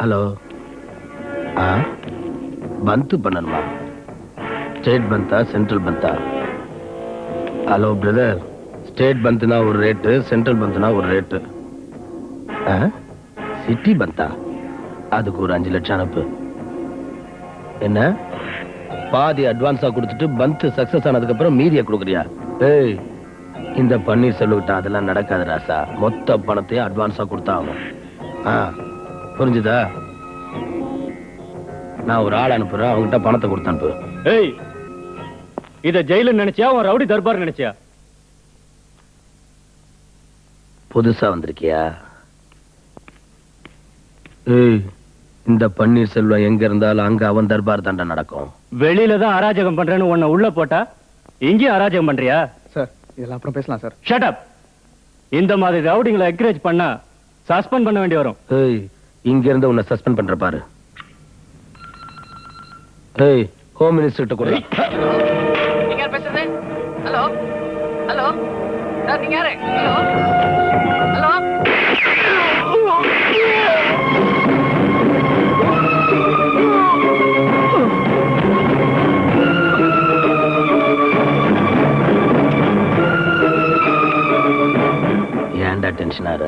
Hello ஆ? பந்து பண்ணணுமா state பந்தா சென்ட்ரல் பந்தா ஹலோ பிரதர் ஸ்டேட் பந்துனா ஒரு ரேட்டு சென்ட்ரல் பந்துனா ஒரு ரேட்டு ஆ சிட்டி பந்தா அதுக்கு ஒரு அஞ்சு லட்சம் அனுப்பு என்ன பாதி அட்வான்ஸா கொடுத்துட்டு பந்த் சக்சஸ் ஆனதுக்கு அப்புறம் மீதியை கொடுக்குறியா ஏய் இந்த பன்னீர் செல்வகிட்ட அதெல்லாம் நடக்காது ராசா மொத்த பணத்தையும் அட்வான்ஸா கொடுத்தாகும் ஆ புரிஞ்சுதா? நான் ஒரு ஆள் அனுப்புறேன் அவங்ககிட்ட பணத்தை கொடுத்து அனுப்பு. ஏய் இத ஜெயிலு நினைச்சியா உன் ரவுடி தர்பார் நினைச்சியா? புதுசா வந்திருக்கியா? ஏய் இந்த பன்னீர் செல்வம் எங்க இருந்தாலும் அங்க அவன் தர்பார் தாண்டா நடக்கும். வெளியில தான் அராஜகம் பண்றேன்னு உன்னை உள்ள போட்டா இங்கேயும் அராஜகம் பண்றியா? சார் இதெல்லாம் அப்புறம் பேசலாம் சார். ஷட் அப் இந்த மாதிரி ரவுடிங்களை என்கரேஜ் பண்ணா சஸ்பெண்ட் பண்ண வேண்டி வரும். ஏய் இங்க இருந்து உன்னை சஸ்பெண்ட் பண்ற பாரு. ஏய் ஹோம் மினிஸ்டர் கிட்ட கூட நீங்க யார் பேசுறது? ஹலோ? ஹலோ? சார் நீங்க யாரு? ஹலோ? ஹலோ? ஏன்டா டென்ஷன் ஆற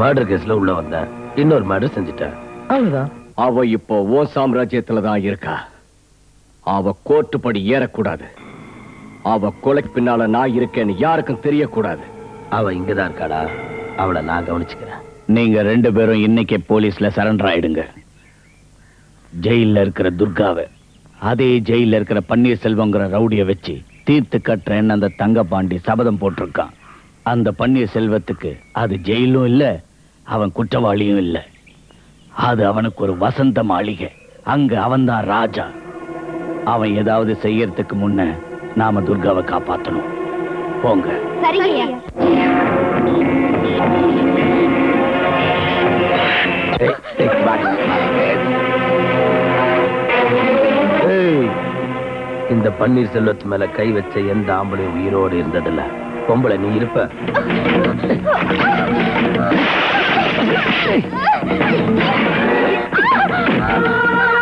மர்டர் கேஸ்ல உள்ள வந்தேன் இன்னொரு மர்டர் செஞ்சுட்டேன் அவ்வளவுதான். அவ இப்போ ஓ சாம்ராஜ்யத்துல தான் இருக்கா. அவ கோர்ட்டு படி ஏறக்கூடாது. அவ கொலைக்கு பின்னால நான் இருக்கேன்னு யாருக்கும் தெரியக்கூடாது. அவ இங்கதான் இருக்காடா. அவளை நான் கவனிச்சுக்கிறேன். நீங்க ரெண்டு பேரும் இன்னைக்கே போலீஸ்ல சரண்டர் ஆயிடுங்க. ஜெயில்ல இருக்கிற துர்காவை அதே ஜெயில்ல இருக்கிற பன்னீர்செல்வங்கிற ரவுடிய வச்சு தீர்த்து கட்டுறேன்னு அந்த தங்கபாண்டி சபதம் போட்டிருக்கான். அந்த பன்னீர் செல்வத்துக்கு அது ஜெயிலும் இல்ல அவன் குற்றவாளியும் இல்ல. அது அவனுக்கு ஒரு வசந்த மாளிகை. அங்க அவன்தான் ராஜா. அவன் ஏதாவது செய்யறதுக்கு முன்ன நாம துர்காவை காப்பாத்தணும். போங்க. இந்த பன்னீர் செல்வத்து மேல கை வச்ச எந்த ஆம்பளையும் உயிரோடு இருந்ததில்ல. பொம்பளை நீ இருப்ப. Oh, my God.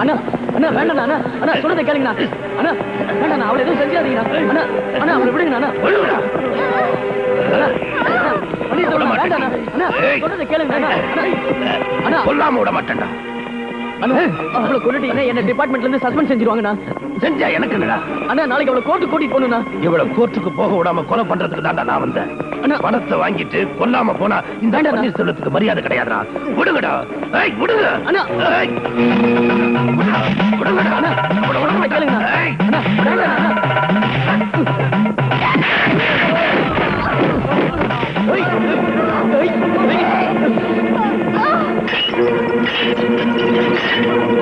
அண்ணா அண்ணா வேண்டாம் அண்ணா அண்ணா சொல்றதை அண்ணா வேண்டாம் அவளை எதுவும் செஞ்சாதீங்கண்ணா அண்ணா அண்ணா அவளை விடுங்கண்ணா அண்ணா. சொல்றதை கேளுங்க அண்ணா. அண்ணா, கொல்லாம விட மாட்டேன்டா. அவளை கொண்டுட்டீங்கன்னா என்ன டிபார்ட்மெண்ட்ல இருந்து சஸ்பெண்ட் செஞ்சிருவாங்கண்ணா. செஞ்சா எனக்கு என்னடா? அண்ணா நாளைக்கு அவளை கோர்ட்டு கூட்டிட்டு போகணும்ண்ணா. இவ்வளவு கோர்ட்டுக்கு போக விடாம கொலை பண்றதுக்கு நான் வந்தேன். அண்ணா. பணத்தை வாங்கிட்டு கொல்லாம போனா இந்த. பன்னீர் செல்வத்துக்கு மரியாதை கிடையாதுடா. விடுங்கடா. ஏய் விடுங்க. அண்ணா. ஏய். விடுங்கடா. அண்ணா. Oh,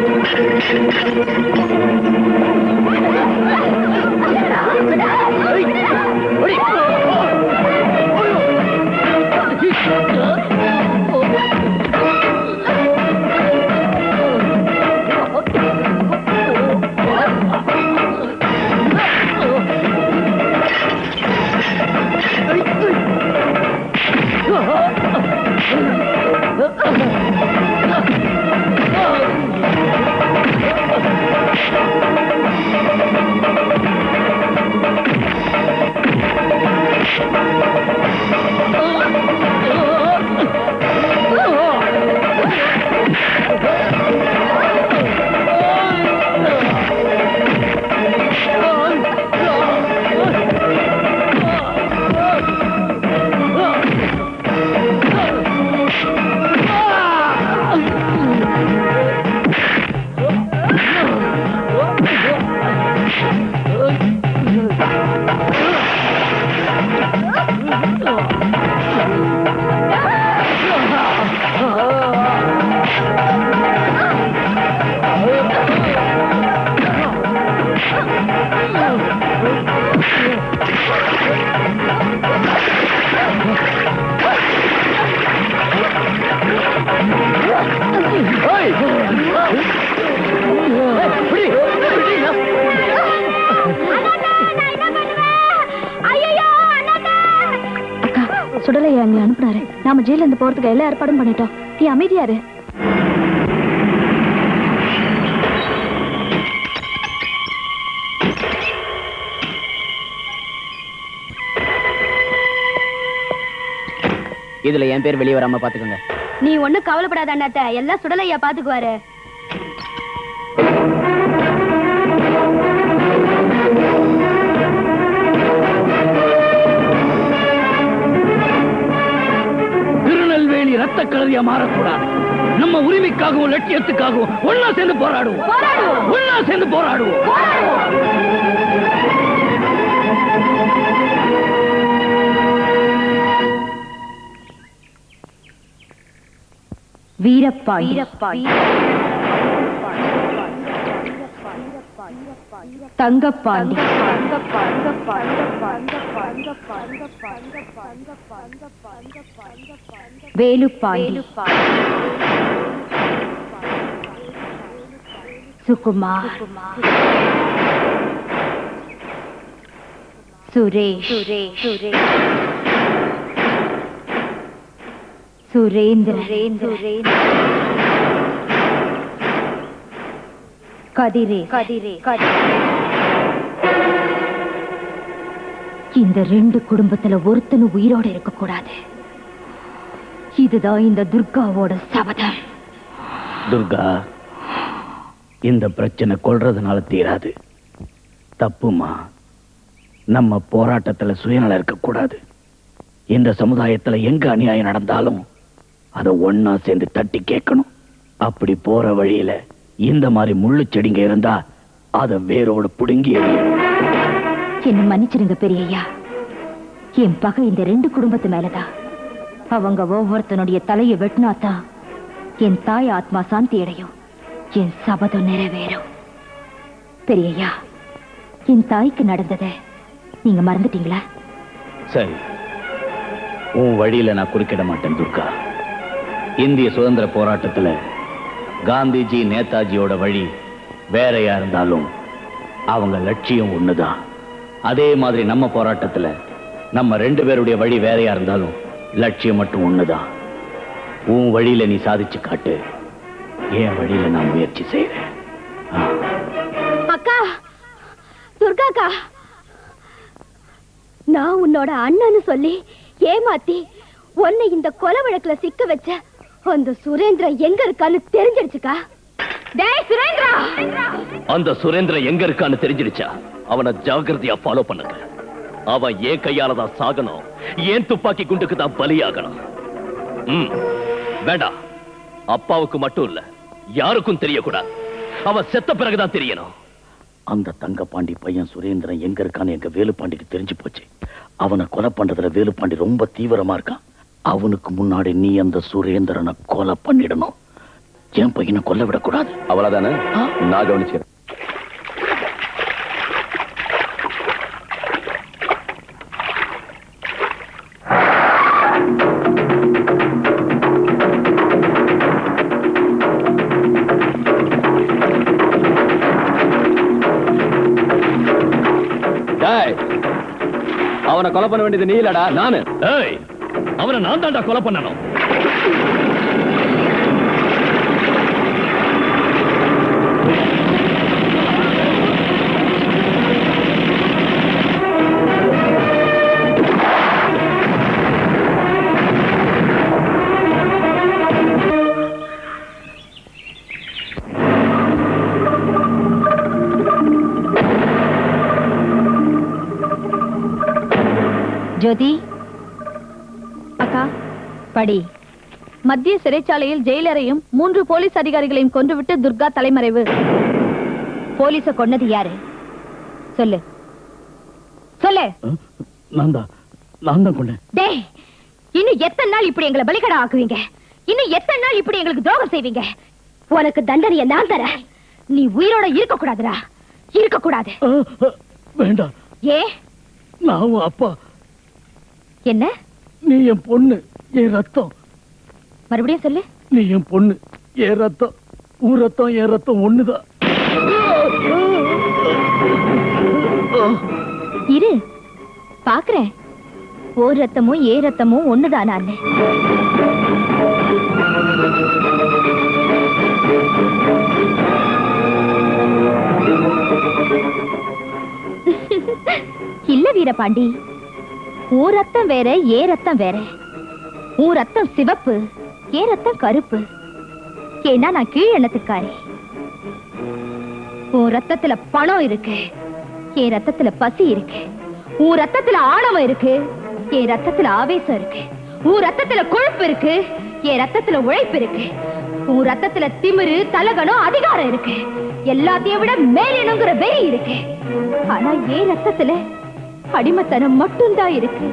சுடலையா எங்களை அனுப்புனாரு. நாம ஜெயில இருந்து போறதுக்கு எல்லா ஏற்பாடும் பண்ணிட்டோம். நீ அமைதியாரு இதுல என் பேர் வெளியே வராம பாத்துக்கோங்க. நீ ஒண்ணும் கவலைப்படாத அண்ணாத்த. எல்லாம் சுடலையா பாத்துக்குவாரு. கலரியா மாறக்கூடாது. நம்ம உரிமைக்காகவும் லட்சியத்துக்காகவும் ஒன்னா சேர்ந்து போராடுவோம். ஒன்னா சேர்ந்து போராடுவோம். வீரப்பா வீரப்பா தங்கப்பாண்டி. வேலுப்பாண்டி. சுகுமார். சுரேஷ். சுரேந்திர கதிரே கதிரே இந்த ரெண்டு குடும்பத்துல ஒருத்தனும் உயிரோட இருக்க கூடாது. இதுதான் இந்த துர்காவோட சபதம். துர்கா இந்த பிரச்சனை கொல்றதுனால தீராது. தப்புமா? நம்ம போராட்டத்துல சுயநலம் இருக்கக்கூடாது இந்த சமுதாயத்துல எங்க அநியாயம் நடந்தாலும் அதை ஒன்னா சேர்ந்து தட்டி கேட்கணும். அப்படி போற வழியில இந்த மாதிரி முள்ளு செடிங்க இருந்தா அதை வேரோட புடுங்கி என்ன மன்னிச்சிருங்க பெரியய்யா. என் பகை இந்த ரெண்டு குடும்பத்து மேலதான். அவங்க ஒவ்வொருத்தனுடைய தலையை வெட்டினாதான் என் தாய் ஆத்மா சாந்தி அடையும். என் சபதம் நிறைவேறும். பெரியய்யா என் தாய்க்கு நடந்ததை நீங்க மறந்துட்டீங்களா? சரி. உன் வழியில நான் குறுக்கிட மாட்டேன் துர்கா. இந்திய சுதந்திர போராட்டத்துல காந்திஜி நேதாஜியோட வழி வேறையா இருந்தாலும் அவங்க லட்சியம் ஒண்ணுதான். அதே மாதிரி நம்ம போராட்டத்துல நம்ம ரெண்டு பேருடைய வழி வேறையா இருந்தாலும் லட்சியம் மட்டும் ஒண்ணுதான். உன் வழியில நீ சாதிச்சு காட்டு. என் வழியில நான் முயற்சி செய்வேன் அக்கா துர்காக்கா நான் உன்னோட அண்ணன்னு சொல்லி ஏமாத்தி உன்னை இந்த கொலை வழக்குல சிக்க வச்ச அந்த சுரேந்திரா எங்க இருக்கான்னு தெரிஞ்சிடுச்சுக்கா? டேய் சுரேந்திரா! அந்த சுரேந்திரன் எங்க இருக்கான்னு தெரிஞ்சிடுச்சா? அவனை ஜாகிரதையா ஃபாலோ பண்ணுங்க. அவன் ஏன் கையால தான் சாகணும்? ஏன் துப்பாக்கி குண்டுக்கு தான் பலியாகணும்? ம் வேண்டாம். அப்பாவுக்கு மட்டும் இல்ல யாருக்கும் தெரியக்கூடாது. அவன் செத்த பிறகுதான் தெரியணும். அந்த தங்கப்பாண்டி பையன் சுரேந்திரன் எங்க இருக்கான்னு எங்க வேலுப்பாண்டிக்கு தெரிஞ்சு போச்சு. அவனை கொலை பண்றதுல வேலுப்பாண்டி ரொம்ப தீவிரமா இருக்கான். அவனுக்கு முன்னாடி நீ அந்த சுரேந்திரனை கொலை பண்ணிடணும். என் பையனை கொல்ல விடக்கூடாது. அவ்வளவுதானே? நான் கவனிச்சேன் அவனை கொலை பண்ண வேண்டியது நீ இல்லடா நானு. ஏய் அவனை நான் தாண்டா கொலை பண்ணணும் ஜோதி படி. மத்திய சிறைச்சாலையில் ஜெயிலரையும் மூன்று போலீஸ் அதிகாரிகளையும் கொன்றுவிட்டு துர்கா தலைமறைவு. போலீஸ கொன்னது யாரு? சொல்லு. சொல்லு. நான் தான். நான் தான் கொண்டேன் டேய் இன்னும் எத்தனை நாள் இப்படி எங்களை பலிகடா ஆக்குவீங்க? இன்னும் எத்தனை நாள் இப்படி எங்களுக்கு துரோகம் செய்வீங்க? உனக்கு தண்டனைய நான் தரேன். நீ உயிரோட இருக்க கூடாதுடா இருக்க கூடாது வேண்டாம். ஏ நான் அப்பா. என்ன? நீ என் பொண்ணு. என் ரத்தம். மறுபடியும் சொல்லு. நீ என் பொண்ணு. என் ரத்தம். உன் ரத்தம் என் ரத்தம் ஒண்ணுதான். இரு. பாக்குறேன். ஓ ரத்தமும் ஏ ரத்தமும் ஒண்ணுதானான்னு இல்ல வீரபாண்டி. ஓ ரத்தம் வேற ஏ ரத்தம் வேற. உன் ரத்தம் சிவப்பு என் ரத்தம் கருப்பு. ஏன்னா நான் கீழ் எண்ணத்துக்காரி. உன் ரத்தத்துல பணம் இருக்கு என் ரத்தத்துல பசி இருக்கு. உன் ரத்தத்துல ஆணவம் இருக்கு என் ரத்தத்துல ஆவேசம் இருக்கு. உன் ரத்தத்துல கொழுப்பு இருக்கு என் ரத்தத்துல உழைப்பு இருக்கு. உன் ரத்தத்துல திமிரு தலகணம் அதிகாரம் இருக்கு. எல்லாத்தையும் விட மேலினுங்கிற வெறி இருக்கு. ஆனா என் ரத்தத்துல அடிமத்தனம் மட்டும்தான் இருக்கு.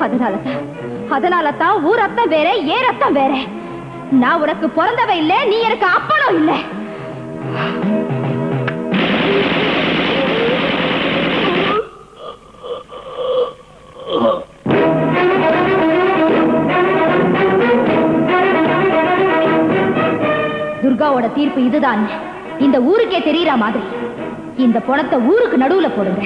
அதனாலதான் அதனாலதான் ஊர் ரத்தம் வேற ஏ ரத்தம் வேற? நான் உனக்கு பிறந்தவ இல்ல நீ எனக்கு அப்பனும் இல்ல. துர்காவோட தீர்ப்பு இதுதான். இந்த ஊருக்கே தெரியற மாதிரி. இந்த பணத்தை ஊருக்கு நடுவுல போடுங்க.